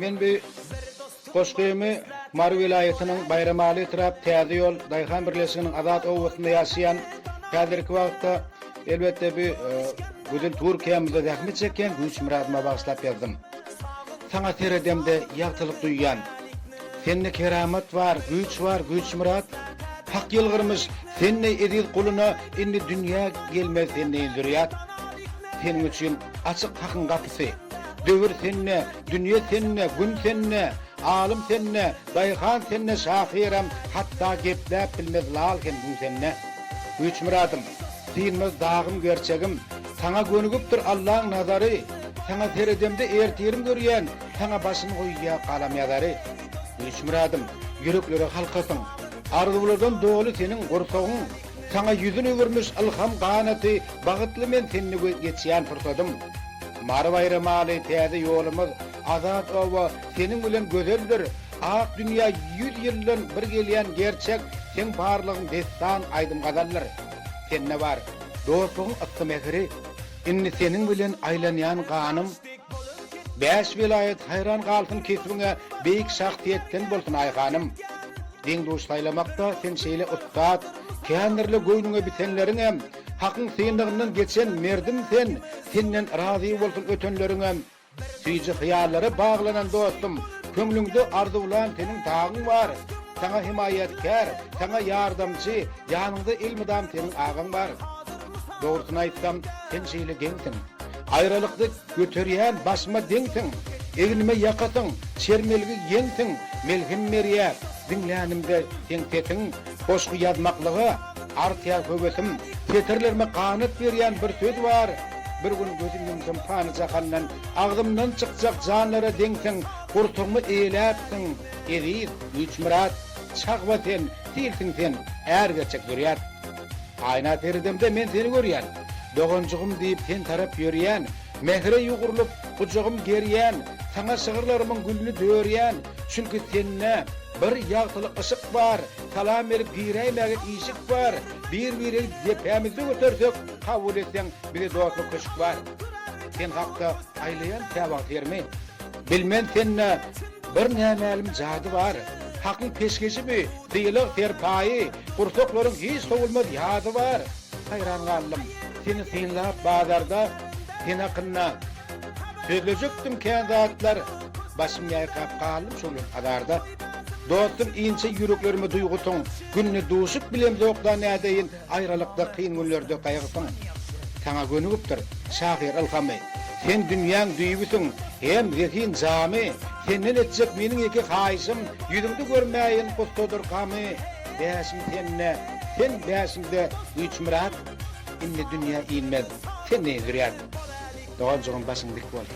Men bir Qoşqymy Mar vilayetiniň Bayramaly tarap täze ýol Daýhan birleşiginiň Azat owasynda ýaşaýan häzirki wagtda elbetde bir güzel Türkiýemizde zähmet çeken güç muradyma bagyşlap ýazdym. Sana teredemde ýagtylyk duýýan. Sende keramet var, güç var, güç murat. Hak ýylgyrmyş, senne edil kuluna indi dünýä gelmez senne zürriyat. Senin üçin açyk hakyň gapysy. Döwür senne, dünýä senne, gün senne, alim senne, daýhan senne şahiram, hatda gepläp bilmez lalken bu senne. Güç muradym, dinmez dağım gerçegim, sana gönügüpdir Allah'ın nazary. Sana teredemde ertirim görýän, sana başyny goýýa galam ýazary. Güç muradım, yüreklere halkasın. Arzulardan doğulu senin kursoğun. Sana yüzünü övermiş ilham qanaty, bagıtlı men seni geçýän fırsadım. Mar bayramaly täze ýolumuz azat owa senin bilen gözeldir. Ak dünýä 100 ýyldan bir gelýän gerçek sen barlygyň destan aýdym gazallar. Senne var, dostlugyň ıssy mehri. Inni senin bilen aýlanýan ganym Beş vilayet hayran galtın kesbine beyik şahsiyetten bolsun ayhanım. Din duşlaylamakta sen şeyle ustad, kendirli goýnuňa bitenleriňem, hakyň sýyndygynyň geçen merdim sen, senden razy bolsun ötenleriňem. Süýji hyýallary baglanan dostum, köňlüňde arzuwlan senin tagyň var. Sana himayetkär, sana yardımcı, yanında ilmidam senin ağın var. Doğrusunu aýtsam, sen şeýle geňsin. Ayrılıkta götürýän başma deňsiň. Egnime ýakasyň, çermelgi ýeňsiň. Melhim meriýä, dinlänimde sen tetin, boşgy ýazmaklygy, artýa höwetim, tetirlerime qanat berýän bir söz var. Bir gün gözüm yumsam pany jahandan, agdymdan çykjak janlara deňsiň, gurtumy eýläpsiň. Eziz, üç murat, çagwa sen, är gerçek durýar. Ayna teridimde men seni görýän. Dogonjugum diýip sen tarap ýörýän, mehre ýugurlyp gujugum gerýän, sana şygyrlarymyň gülni dörýän. Çünki senne bir ýagtylyk ışık bar, salam berip gireýmäge işik bar. Bir-biri depämizi götersek, kabul etseň bir dostluk köşük bar. Sen hakda aýlayan täwag termi. Bilmen senne bir nämälim jady bar. Hakyň peşkeşi mi, diýilik terpaýy, gursoklaryň hiç sowulmaz ýady bar. Hayran galdym. Seni sýnlap bazarda seni akınna sözlejekdim kendatlar başym ýaýkap galdym şol adarda. Dostum inçe yüreklerimi duýgusyň, günni duşup bilem zokda nädeýin aýralykda kyn günlerde gaýgysyň. Sana gönügüpdir şahir ilhamy. Sen dünýäň duýgusyň, hem zekin jamy, senden etjek meniň iki haýşym, ýüzüňde görmäýin postodur kamy. Bäşim senne, sen bäşimde üç murat, inni dünýä inmez. Sen ne zürýät? تواجه بس عند الكواليتي